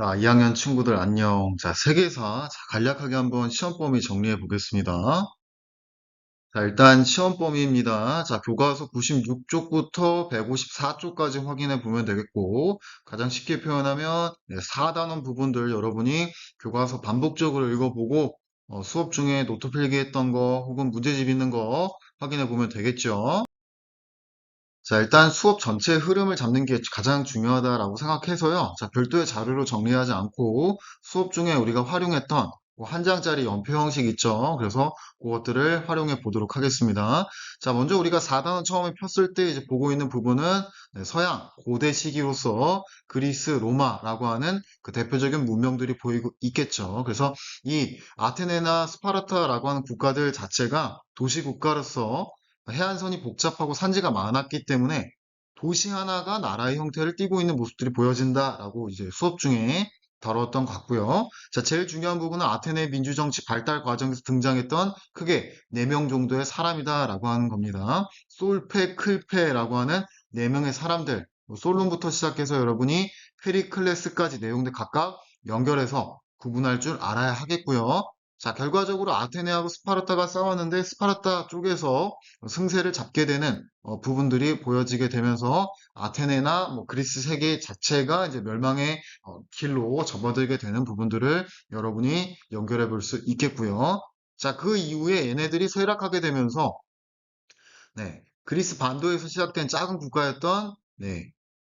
자, 2학년 친구들 안녕. 자, 세계사. 자, 간략하게 한번 시험 범위 정리해 보겠습니다. 자, 일단 시험 범위입니다. 자, 교과서 96쪽부터 154쪽까지 확인해 보면 되겠고, 가장 쉽게 표현하면 네, 4단원 부분들 여러분이 교과서 반복적으로 읽어보고 어, 수업 중에 노트 필기했던 거 혹은 문제집 있는 거 확인해 보면 되겠죠. 자, 일단 수업 전체 흐름을 잡는 게 가장 중요하다라고 생각해서요. 자, 별도의 자료로 정리하지 않고 수업 중에 우리가 활용했던 뭐한 장짜리 연표 형식 있죠. 그래서 그것들을 활용해 보도록 하겠습니다. 자, 먼저 우리가 4단원 처음에 폈을 때 이제 보고 있는 부분은 네, 서양 고대 시기로서 그리스, 로마라고 하는 그 대표적인 문명들이 보이고 있겠죠. 그래서 이 아테네나 스파르타라고 하는 국가들 자체가 도시 국가로서 해안선이 복잡하고 산지가 많았기 때문에 도시 하나가 나라의 형태를 띠고 있는 모습들이 보여진다라고 이제 수업 중에 다뤘던 것 같고요. 자, 제일 중요한 부분은 아테네 민주정치 발달 과정에서 등장했던 크게 4명 정도의 사람이다라고 하는 겁니다. 솔페, 클페라고 하는 4명의 사람들, 뭐 솔론부터 시작해서 여러분이 페리클레스까지 내용들 각각 연결해서 구분할 줄 알아야 하겠고요. 자, 결과적으로 아테네하고 스파르타가 싸웠는데 스파르타 쪽에서 승세를 잡게 되는 어, 부분들이 보여지게 되면서 아테네나 뭐 그리스 세계 자체가 이제 멸망의 어, 길로 접어들게 되는 부분들을 여러분이 연결해 볼 수 있겠고요. 자, 그 이후에 얘네들이 쇠락하게 되면서 네, 그리스 반도에서 시작된 작은 국가였던 네,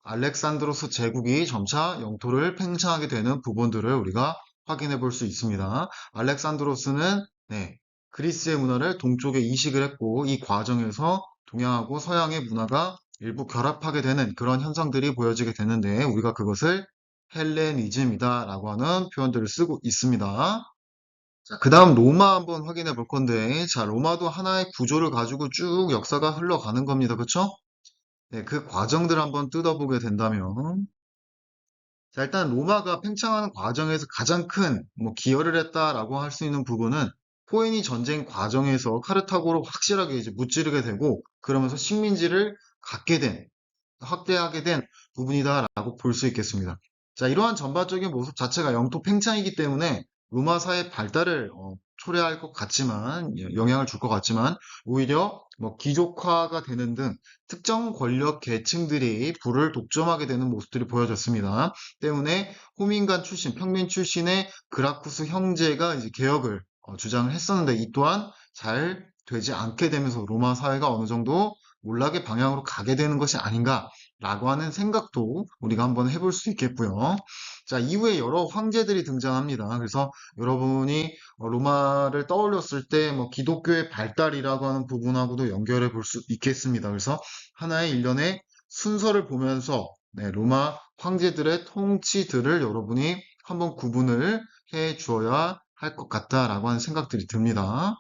알렉산드로스 제국이 점차 영토를 팽창하게 되는 부분들을 우리가 확인해 볼 수 있습니다. 알렉산드로스는 네, 그리스의 문화를 동쪽에 이식을 했고 이 과정에서 동양하고 서양의 문화가 일부 결합하게 되는 그런 현상들이 보여지게 되는데 우리가 그것을 헬레니즘이다 라고 하는 표현들을 쓰고 있습니다. 자, 그 다음 로마 한번 확인해 볼 건데 자, 로마도 하나의 구조를 가지고 쭉 역사가 흘러가는 겁니다. 그쵸? 네, 그 과정들 한번 뜯어보게 된다면 자, 일단 로마가 팽창하는 과정에서 가장 큰 뭐 기여를 했다라고 할 수 있는 부분은 포에니 전쟁 과정에서 카르타고로 확실하게 이제 무찌르게 되고 그러면서 식민지를 갖게 된 확대하게 된 부분이다라고 볼 수 있겠습니다. 자, 이러한 전반적인 모습 자체가 영토 팽창이기 때문에 로마 사회 발달을 어, 초래할 것 같지만 영향을 줄 것 같지만 오히려 뭐 귀족화가 되는 등 특정 권력 계층들이 부를 독점하게 되는 모습들이 보여졌습니다. 때문에 호민간 출신, 평민 출신의 그라쿠스 형제가 이제 개혁을 어, 주장을 했었는데 이 또한 잘 되지 않게 되면서 로마 사회가 어느 정도 몰락의 방향으로 가게 되는 것이 아닌가라고 하는 생각도 우리가 한번 해볼 수 있겠고요. 자, 이후에 여러 황제들이 등장합니다. 그래서 여러분이 어, 로마를 떠올렸을 때 뭐 기독교의 발달이라고 하는 부분하고도 연결해 볼 수 있겠습니다. 그래서 하나의 일련의 순서를 보면서 네, 로마 황제들의 통치들을 여러분이 한번 구분을 해 주어야 할 것 같다라고 하는 생각들이 듭니다.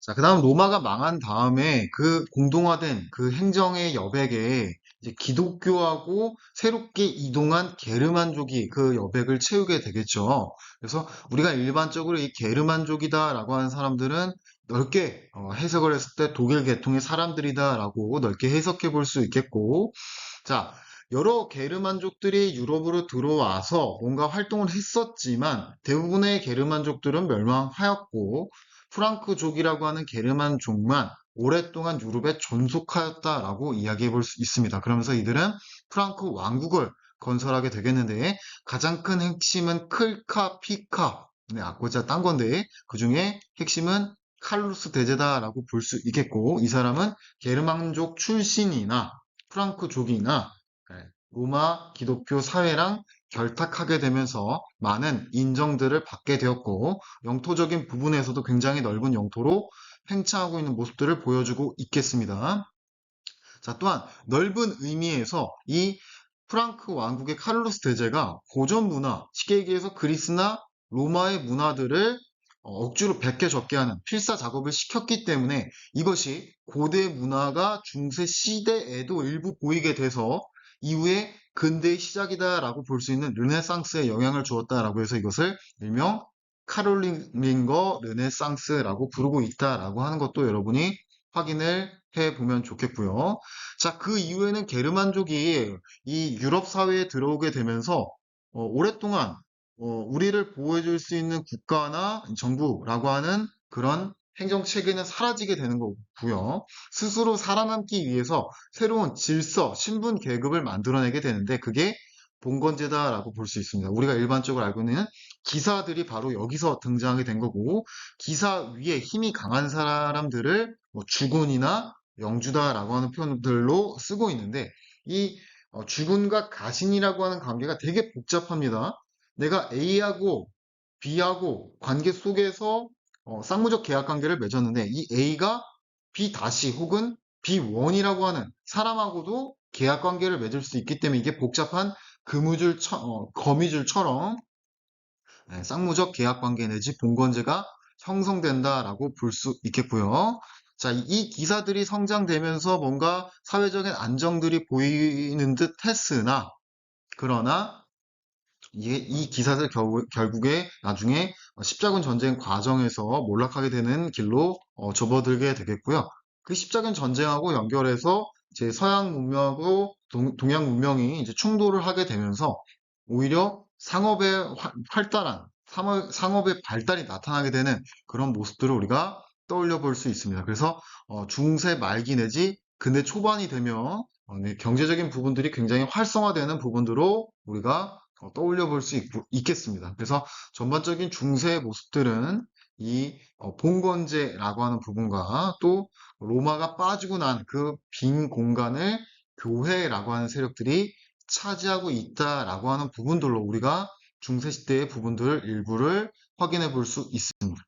자, 그 다음 로마가 망한 다음에 그 공동화된 그 행정의 여백에 이제 기독교하고 새롭게 이동한 게르만족이 그 여백을 채우게 되겠죠. 그래서 우리가 일반적으로 이 게르만족이다라고 하는 사람들은 넓게 어, 해석을 했을 때 독일 계통의 사람들이다라고 넓게 해석해 볼 수 있겠고, 자, 여러 게르만족들이 유럽으로 들어와서 뭔가 활동을 했었지만 대부분의 게르만족들은 멸망하였고 프랑크족이라고 하는 게르만족만 오랫동안 유럽에 존속하였다라고 이야기해 볼 수 있습니다. 그러면서 이들은 프랑크 왕국을 건설하게 되겠는데 가장 큰 핵심은 클카, 피카, 네, 아고자 딴 건데 그 중에 핵심은 칼루스 대제다라고 볼 수 있겠고 이 사람은 게르만족 출신이나 프랑크족이나 네, 로마 기독교 사회랑 결탁하게 되면서 많은 인정들을 받게 되었고 영토적인 부분에서도 굉장히 넓은 영토로 팽창하고 있는 모습들을 보여주고 있겠습니다. 자, 또한 넓은 의미에서 이 프랑크 왕국의 카를로스 대제가 고전 문화, 쉽게 얘기해서 그리스나 로마의 문화들을 어, 억지로 베껴 적게 하는 필사 작업을 시켰기 때문에 이것이 고대 문화가 중세 시대에도 일부 보이게 돼서 이후에 근대의 시작이다라고 볼 수 있는 르네상스에 영향을 주었다라고 해서 이것을 일명 카롤링거 르네상스라고 부르고 있다라고 하는 것도 여러분이 확인을 해 보면 좋겠고요. 자, 그 이후에는 게르만족이 이 유럽 사회에 들어오게 되면서 어, 오랫동안 어, 우리를 보호해줄 수 있는 국가나 정부라고 하는 그런 행정 체계는 사라지게 되는 거고요. 스스로 살아남기 위해서 새로운 질서, 신분 계급을 만들어내게 되는데 그게 봉건제다라고 볼 수 있습니다. 우리가 일반적으로 알고 있는 기사들이 바로 여기서 등장하게 된 거고 기사 위에 힘이 강한 사람들을 뭐 주군이나 영주다라고 하는 표현들로 쓰고 있는데 이 어, 주군과 가신이라고 하는 관계가 되게 복잡합니다. 내가 A하고 B하고 관계 속에서 어, 쌍무적 계약 관계를 맺었는데 이 A가 B 다시 혹은 B1이라고 하는 사람하고도 계약 관계를 맺을 수 있기 때문에 이게 복잡한 그무줄 어, 거미줄처럼 네, 쌍무적 계약 관계 내지 봉건제가 형성된다라고 볼 수 있겠고요. 자, 이 기사들이 성장되면서 뭔가 사회적인 안정들이 보이는 듯 했으나, 그러나, 이, 이 기사들 결국, 결국에 나중에 십자군 전쟁 과정에서 몰락하게 되는 길로 어, 접어들게 되겠고요. 그 십자군 전쟁하고 연결해서 이제 서양 문명하고 동, 동양 문명이 이제 충돌을 하게 되면서 오히려 상업의 화- 활달한 상업, 상업 의 발달이 나타나게 되는 그런 모습들을 우리가 떠올려 볼 수 있습니다. 그래서 어, 중세 말기 내지 근대 초반이 되면 어, 네, 경제적인 부분들이 굉장히 활성화되는 부분으로 우리가 어, 떠올려 볼 수 있겠습니다 그래서 전반적인 중세의 모습들은 이 어, 봉건제라고 하는 부분과 또 로마가 빠지고 난 그 빈 공간을 교회라고 하는 세력들이 차지하고 있다라고 하는 부분들로 우리가 중세 시대의 부분들 일부를 확인해 볼 수 있습니다.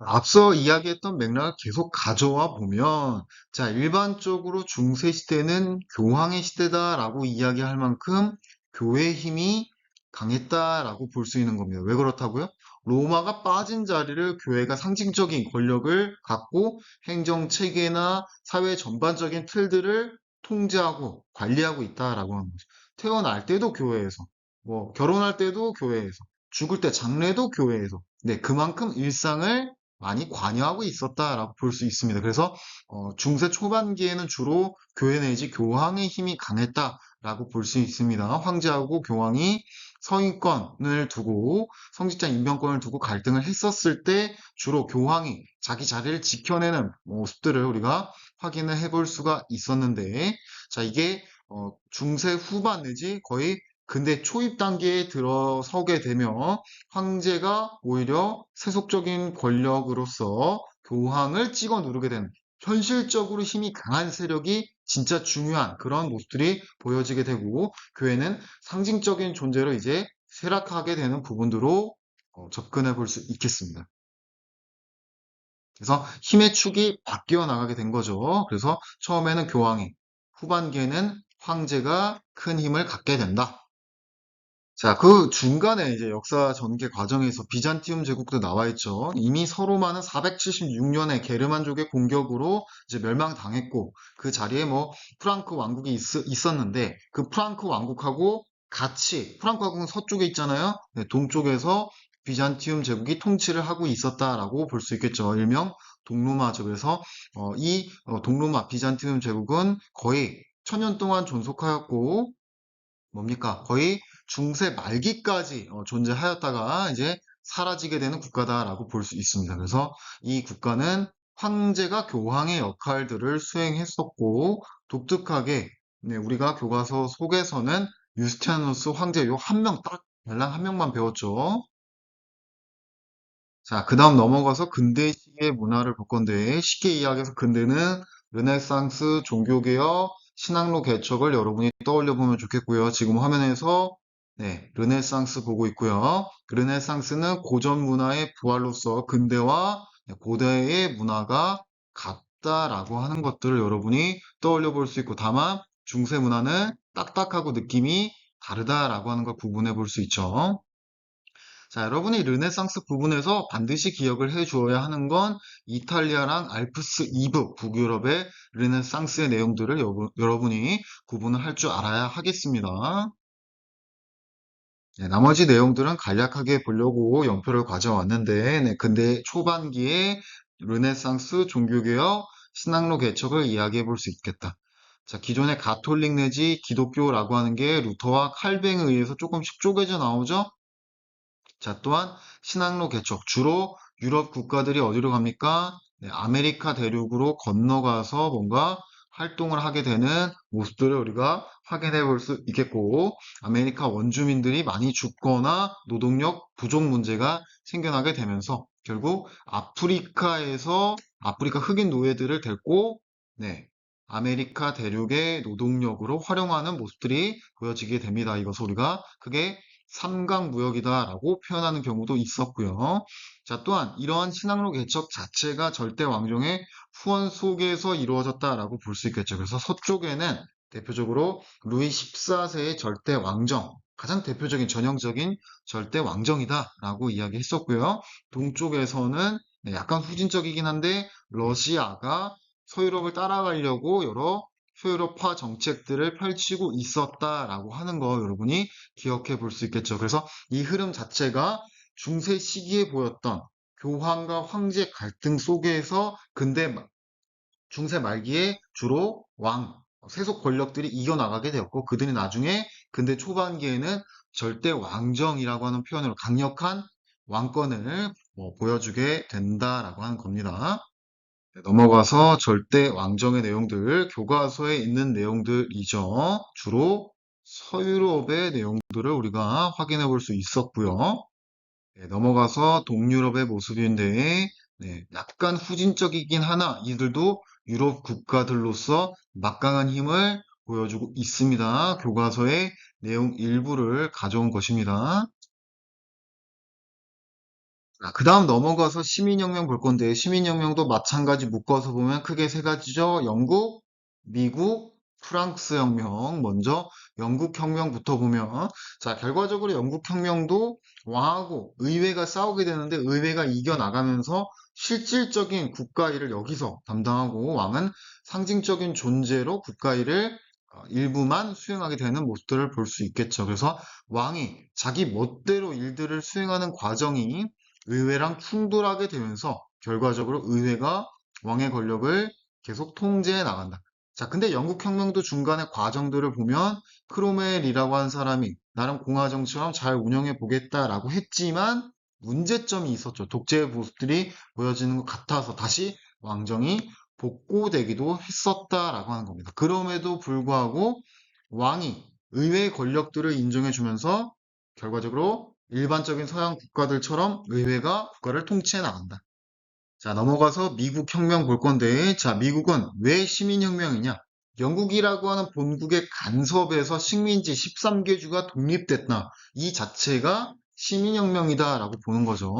앞서 이야기했던 맥락을 계속 가져와 보면, 자, 일반적으로 중세 시대는 교황의 시대다라고 이야기할 만큼 교회의 힘이 강했다라고 볼 수 있는 겁니다. 왜 그렇다고요? 로마가 빠진 자리를 교회가 상징적인 권력을 갖고 행정 체계나 사회 전반적인 틀들을 통제하고 관리하고 있다라고 하는 거죠. 태어날 때도 교회에서, 뭐 결혼할 때도 교회에서, 죽을 때 장례도 교회에서. 네, 그만큼 일상을 많이 관여하고 있었다라고 볼 수 있습니다. 그래서 어, 중세 초반기에는 주로 교회 내지 교황의 힘이 강했다라고 볼 수 있습니다. 황제하고 교황이 성인권을 두고 성직자 임명권을 두고 갈등을 했었을 때 주로 교황이 자기 자리를 지켜내는 모습들을 우리가 확인을 해볼 수가 있었는데 자 이게 어, 중세 후반 내지 거의 근대 초입 단계에 들어서게 되면 황제가 오히려 세속적인 권력으로서 교황을 찍어 누르게 되는 현실적으로 힘이 강한 세력이 진짜 중요한 그런 모습들이 보여지게 되고 교회는 상징적인 존재로 이제 쇠락하게 되는 부분으로 어, 접근해 볼 수 있겠습니다. 그래서 힘의 축이 바뀌어 나가게 된 거죠. 그래서 처음에는 교황이, 후반기에는 황제가 큰 힘을 갖게 된다. 자, 그 중간에 이제 역사 전개 과정에서 비잔티움 제국도 나와 있죠. 이미 서로마는 476년에 게르만족의 공격으로 이제 멸망당했고 그 자리에 뭐 프랑크 왕국이 있, 었는데 그 프랑크 왕국하고 같이 프랑크 왕국은 서쪽에 있잖아요. 네, 동쪽에서 비잔티움 제국이 통치를 하고 있었다라고 볼 수 있겠죠. 일명 동로마죠. 그래서 어, 이 어, 동로마 비잔티움 제국은 거의 천년 동안 존속하였고 뭡니까? 거의 중세 말기까지 어, 존재하였다가 이제 사라지게 되는 국가다라고 볼 수 있습니다. 그래서 이 국가는 황제가 교황의 역할들을 수행했었고 독특하게 네, 우리가 교과서 속에서는 유스티아누스 황제 요 한 명딱 달랑 한 명만 배웠죠. 자, 그 다음 넘어가서 근대시의 문화를 볼 건데 쉽게 이야기해서 근대는 르네상스, 종교개혁, 신학로 개척을 여러분이 떠올려 보면 좋겠고요. 지금 화면에서 네, 르네상스 보고 있고요. 르네상스는 고전 문화의 부활로서 근대와 고대의 문화가 같다라고 하는 것들을 여러분이 떠올려 볼 수 있고 다만 중세 문화는 딱딱하고 느낌이 다르다라고 하는 걸 구분해 볼 수 있죠. 자, 여러분이 르네상스 부분에서 반드시 기억을 해 주어야 하는 건 이탈리아랑 알프스 이브 북유럽의 르네상스의 내용들을 여러분이 구분을 할 줄 알아야 하겠습니다. 네, 나머지 내용들은 간략하게 보려고 연표를 가져왔는데, 네, 근데 초반기에 르네상스 종교개혁 신학로 개척을 이야기해 볼 수 있겠다. 자, 기존의 가톨릭 내지 기독교라고 하는 게 루터와 칼뱅에 의해서 조금씩 쪼개져 나오죠? 자, 또한 신앙로 개척. 주로 유럽 국가들이 어디로 갑니까? 네, 아메리카 대륙으로 건너가서 뭔가 활동을 하게 되는 모습들을 우리가 확인해 볼 수 있겠고, 아메리카 원주민들이 많이 죽거나 노동력 부족 문제가 생겨나게 되면서 결국 아프리카에서 아프리카 흑인 노예들을 데리고, 네, 아메리카 대륙의 노동력으로 활용하는 모습들이 보여지게 됩니다. 이것을 우리가 그게 삼강무역이다라고 표현하는 경우도 있었고요. 자, 또한 이러한 신앙로 개척 자체가 절대 왕정의 후원 속에서 이루어졌다라고 볼 수 있겠죠. 그래서 서쪽에는 대표적으로 루이 14세의 절대 왕정, 가장 대표적인 전형적인 절대 왕정이다라고 이야기했었고요. 동쪽에서는 네, 약간 후진적이긴 한데 러시아가 서유럽을 따라가려고 여러 소유럽화 정책들을 펼치고 있었다라고 하는 거 여러분이 기억해 볼 수 있겠죠. 그래서 이 흐름 자체가 중세 시기에 보였던 교황과 황제 갈등 속에서 근대 마- 중세 말기에 주로 왕, 세속 권력들이 이겨나가게 되었고 그들이 나중에 근대 초반기에는 절대 왕정이라고 하는 표현으로 강력한 왕권을 뭐 보여주게 된다라고 하는 겁니다. 네, 넘어가서 절대 왕정의 내용들, 교과서에 있는 내용들이죠. 주로 서유럽의 내용들을 우리가 확인해 볼 수 있었고요. 네, 넘어가서 동유럽의 모습인데, 네, 약간 후진적이긴 하나, 이들도 유럽 국가들로서 막강한 힘을 보여주고 있습니다. 교과서의 내용 일부를 가져온 것입니다. 그 다음 넘어가서 시민혁명 볼 건데, 시민혁명도 마찬가지 묶어서 보면 크게 세 가지죠. 영국, 미국, 프랑스 혁명. 먼저 영국 혁명부터 보면, 자, 결과적으로 영국 혁명도 왕하고 의회가 싸우게 되는데, 의회가 이겨나가면서 실질적인 국가 일을 여기서 담당하고, 왕은 상징적인 존재로 국가 일을 어, 일부만 수행하게 되는 모습들을 볼 수 있겠죠. 그래서 왕이 자기 멋대로 일들을 수행하는 과정이 의회랑 충돌하게 되면서 결과적으로 의회가 왕의 권력을 계속 통제해 나간다. 자, 근데 영국 혁명도 중간에 과정들을 보면 크로멜이라고 하는 사람이 나름 공화 정치처럼 잘 운영해 보겠다라고 했지만 문제점이 있었죠. 독재의 모습들이 보여지는 것 같아서 다시 왕정이 복고되기도 했었다라고 하는 겁니다. 그럼에도 불구하고 왕이 의회의 권력들을 인정해 주면서 결과적으로 일반적인 서양 국가들처럼 의회가 국가를 통치해 나간다. 자, 넘어가서 미국 혁명 볼 건데, 자, 미국은 왜 시민혁명이냐? 영국이라고 하는 본국의 간섭에서 식민지 13개 주가 독립됐다. 이 자체가 시민혁명이다라고 보는 거죠.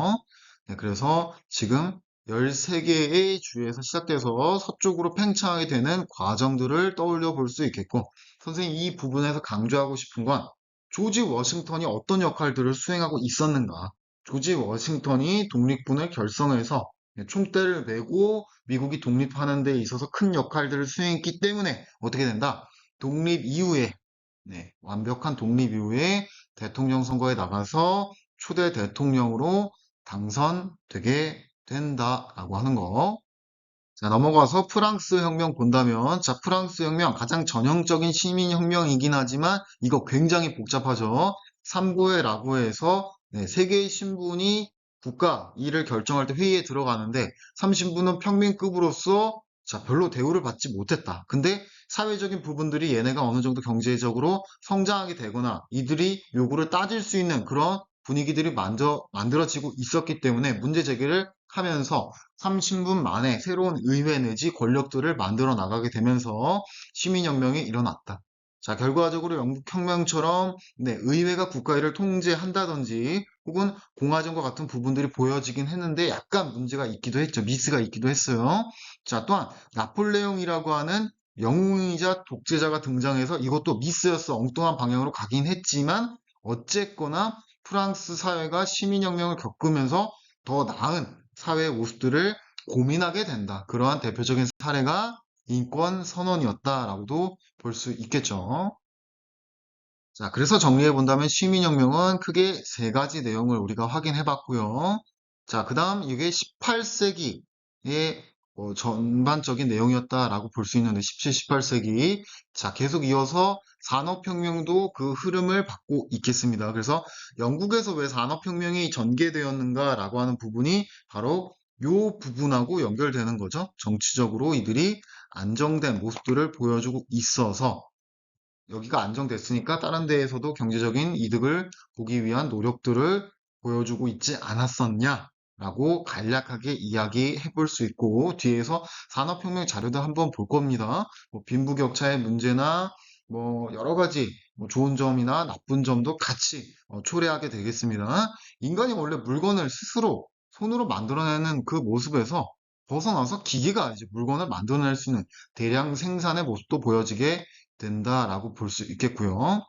네, 그래서 지금 13개의 주에서 시작돼서 서쪽으로 팽창하게 되는 과정들을 떠올려 볼 수 있겠고, 선생님 이 부분에서 강조하고 싶은 건 조지 워싱턴이 어떤 역할들을 수행하고 있었는가? 조지 워싱턴이 독립군을 결성해서 총대를 메고 미국이 독립하는 데 있어서 큰 역할들을 수행했기 때문에 어떻게 된다? 독립 이후에 네, 완벽한 독립 이후에 대통령 선거에 나가서 초대 대통령으로 당선되게 된다라고 하는 거. 자, 넘어가서 프랑스 혁명 본다면, 자, 프랑스 혁명 가장 전형적인 시민 혁명이긴 하지만 이거 굉장히 복잡하죠. 3구의 라구에서 네, 세 개의 신분이 국가 일을 결정할 때 회의에 들어가는데 3신분은 평민급으로서 자, 별로 대우를 받지 못했다. 근데 사회적인 부분들이 얘네가 어느 정도 경제적으로 성장하게 되거나 이들이 요구를 따질 수 있는 그런 분위기들이 만져, 만들어지고 있었기 때문에 문제 제기를 하면서 30분 만에 새로운 의회 내지 권력들을 만들어 나가게 되면서 시민혁명이 일어났다. 자, 결과적으로 영국혁명처럼 네, 의회가 국가일을 통제한다든지 혹은 공화정과 같은 부분들이 보여지긴 했는데 약간 문제가 있기도 했죠. 미스가 있기도 했어요. 자, 또한 나폴레옹이라고 하는 영웅이자 독재자가 등장해서 이것도 미스였어. 엉뚱한 방향으로 가긴 했지만 어쨌거나 프랑스 사회가 시민혁명을 겪으면서 더 나은 사회의 모습들을 고민하게 된다. 그러한 대표적인 사례가 인권 선언이었다라고도 볼 수 있겠죠. 자, 그래서 정리해 본다면 시민혁명은 크게 세 가지 내용을 우리가 확인해 봤고요. 자, 그 다음 이게 18세기의 어, 전반적인 내용이었다라고 볼 수 있는데 17, 18세기 자 계속 이어서 산업혁명도 그 흐름을 받고 있겠습니다. 그래서 영국에서 왜 산업혁명이 전개되었는가라고 하는 부분이 바로 요 부분하고 연결되는 거죠. 정치적으로 이들이 안정된 모습들을 보여주고 있어서 여기가 안정됐으니까 다른 데에서도 경제적인 이득을 보기 위한 노력들을 보여주고 있지 않았었냐? 라고 간략하게 이야기해 볼 수 있고, 뒤에서 산업혁명 자료도 한번 볼 겁니다. 뭐 빈부격차의 문제나 뭐 여러 가지 뭐 좋은 점이나 나쁜 점도 같이 어, 초래하게 되겠습니다. 인간이 원래 물건을 스스로 손으로 만들어내는 그 모습에서 벗어나서 기계가 이제 물건을 만들어낼 수 있는 대량 생산의 모습도 보여지게 된다라고 볼 수 있겠고요.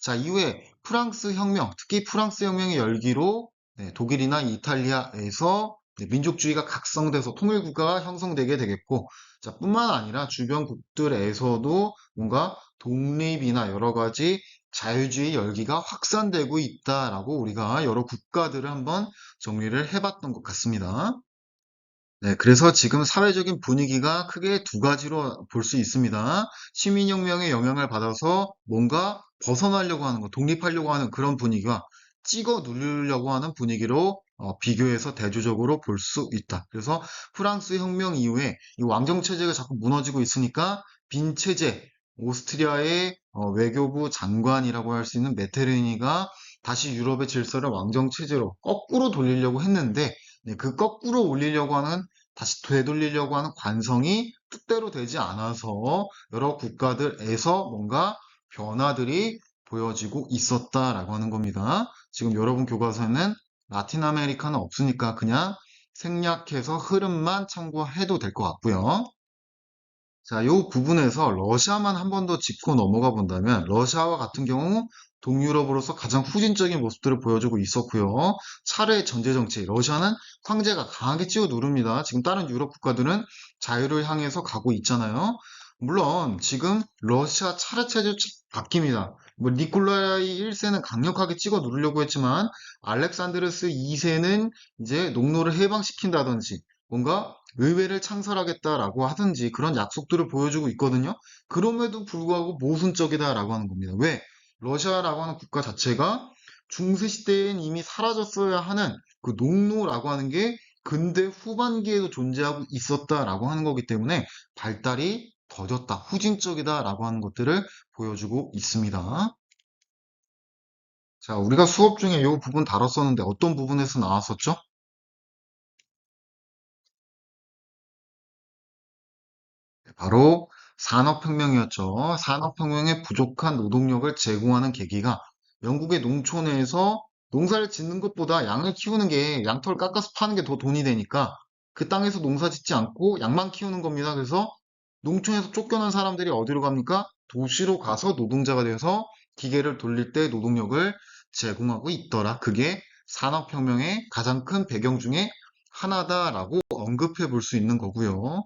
자, 이후에 프랑스 혁명, 특히 프랑스 혁명의 열기로 네, 독일이나 이탈리아에서 네, 민족주의가 각성돼서 통일국가가 형성되게 되겠고, 자, 뿐만 아니라 주변국들에서도 뭔가 독립이나 여러 가지 자유주의 열기가 확산되고 있다라고 우리가 여러 국가들을 한번 정리를 해봤던 것 같습니다. 네, 그래서 지금 사회적인 분위기가 크게 두 가지로 볼 수 있습니다. 시민혁명의 영향을 받아서 뭔가 벗어나려고 하는 거, 독립하려고 하는 그런 분위기와 찍어 누르려고 하는 분위기로 어, 비교해서 대조적으로 볼 수 있다. 그래서 프랑스 혁명 이후에 이 왕정 체제가 자꾸 무너지고 있으니까 빈 체제, 오스트리아의 어, 외교부 장관이라고 할 수 있는 메테르니가 다시 유럽의 질서를 왕정 체제로 거꾸로 돌리려고 했는데 네, 그 거꾸로 올리려고 하는 다시 되돌리려고 하는 관성이 뜻대로 되지 않아서 여러 국가들에서 뭔가 변화들이 보여지고 있었다라고 하는 겁니다. 지금 여러분 교과서에는 라틴 아메리카는 없으니까 그냥 생략해서 흐름만 참고해도 될 것 같고요. 자, 요 부분에서 러시아만 한 번 더 짚고 넘어가 본다면 러시아와 같은 경우 동유럽으로서 가장 후진적인 모습들을 보여주고 있었고요. 차례 전제 정치, 러시아는 황제가 강하게 찍어 누릅니다. 지금 다른 유럽 국가들은 자유를 향해서 가고 있잖아요. 물론 지금 러시아 차례 체제 바뀝니다. 뭐 니콜라이 1세는 강력하게 찍어 누르려고 했지만 알렉산드르스 2세는 이제 농노를 해방시킨다든지 뭔가 의회를 창설하겠다라고 하든지 그런 약속들을 보여주고 있거든요. 그럼에도 불구하고 모순적이다라고 하는 겁니다. 왜? 러시아라고 하는 국가 자체가 중세 시대엔 이미 사라졌어야 하는 그 농노라고 하는 게 근대 후반기에도 존재하고 있었다라고 하는 거기 때문에 발달이 더뎠다, 후진적이다라고 하는 것들을 보여주고 있습니다. 자, 우리가 수업 중에 이 부분 다뤘었는데 어떤 부분에서 나왔었죠? 바로 산업혁명이었죠. 산업혁명에 부족한 노동력을 제공하는 계기가 영국의 농촌에서 농사를 짓는 것보다 양을 키우는 게 양털 깎아서 파는 게 더 돈이 되니까 그 땅에서 농사 짓지 않고 양만 키우는 겁니다. 그래서 농촌에서 쫓겨난 사람들이 어디로 갑니까? 도시로 가서 노동자가 되어서 기계를 돌릴 때 노동력을 제공하고 있더라. 그게 산업혁명의 가장 큰 배경 중에 하나다라고 언급해 볼 수 있는 거고요.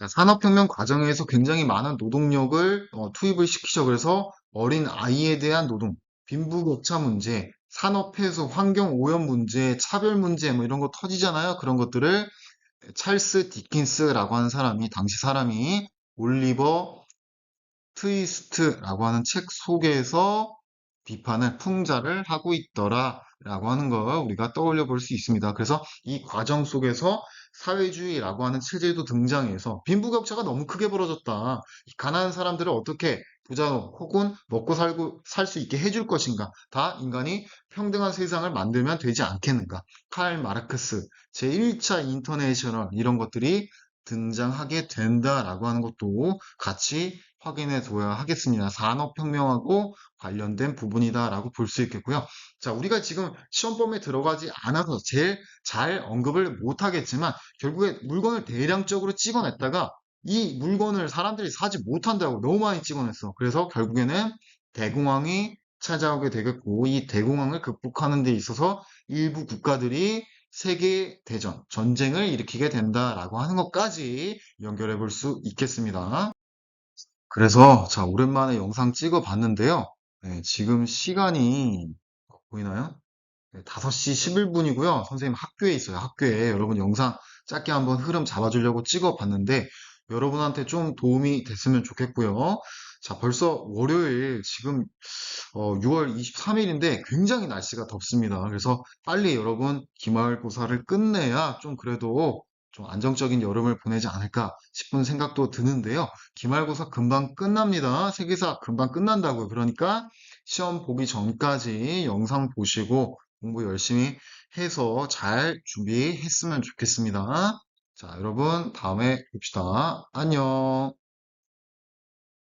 자, 산업혁명 과정에서 굉장히 많은 노동력을 어, 투입을 시키죠. 그래서 어린 아이에 대한 노동, 빈부격차 문제, 산업폐소, 환경오염 문제, 차별 문제 뭐 이런 거 터지잖아요. 그런 것들을 찰스 디킨스라고 하는 사람이 당시 사람이 올리버 트위스트라고 하는 책 속에서 비판을 풍자를 하고 있더라 라고 하는 걸 우리가 떠올려 볼 수 있습니다. 그래서 이 과정 속에서 사회주의라고 하는 체제도 등장해서 빈부격차가 너무 크게 벌어졌다. 가난한 사람들을 어떻게 부자로 혹은 먹고 살고 살 수 있게 해줄 것인가? 다 인간이 평등한 세상을 만들면 되지 않겠는가? 칼 마르크스 제1차 인터내셔널 이런 것들이 등장하게 된다라고 하는 것도 같이 확인해 둬야 하겠습니다. 산업혁명하고 관련된 부분이다라고 볼 수 있겠고요. 자, 우리가 지금 시험범위에 들어가지 않아서 제일 잘 언급을 못 하겠지만 결국에 물건을 대량적으로 찍어냈다가 이 물건을 사람들이 사지 못한다고 너무 많이 찍어냈어. 그래서 결국에는 대공황이 찾아오게 되겠고 이 대공황을 극복하는 데 있어서 일부 국가들이 세계 대전, 전쟁을 일으키게 된다라고 하는 것까지 연결해 볼 수 있겠습니다. 그래서 자, 오랜만에 영상 찍어 봤는데요. 네, 지금 시간이 보이나요? 네, 5시 11분이고요. 선생님 학교에 있어요. 학교에. 여러분 영상 짧게 한번 흐름 잡아주려고 찍어 봤는데 여러분한테 좀 도움이 됐으면 좋겠고요. 자, 벌써 월요일 지금 어, 6월 23일인데 굉장히 날씨가 덥습니다. 그래서 빨리 여러분 기말고사를 끝내야 좀 그래도 좀 안정적인 여름을 보내지 않을까 싶은 생각도 드는데요. 기말고사 금방 끝납니다. 세계사 금방 끝난다고요. 그러니까 시험 보기 전까지 영상 보시고 공부 열심히 해서 잘 준비했으면 좋겠습니다. 자, 여러분 다음에 봅시다. 안녕.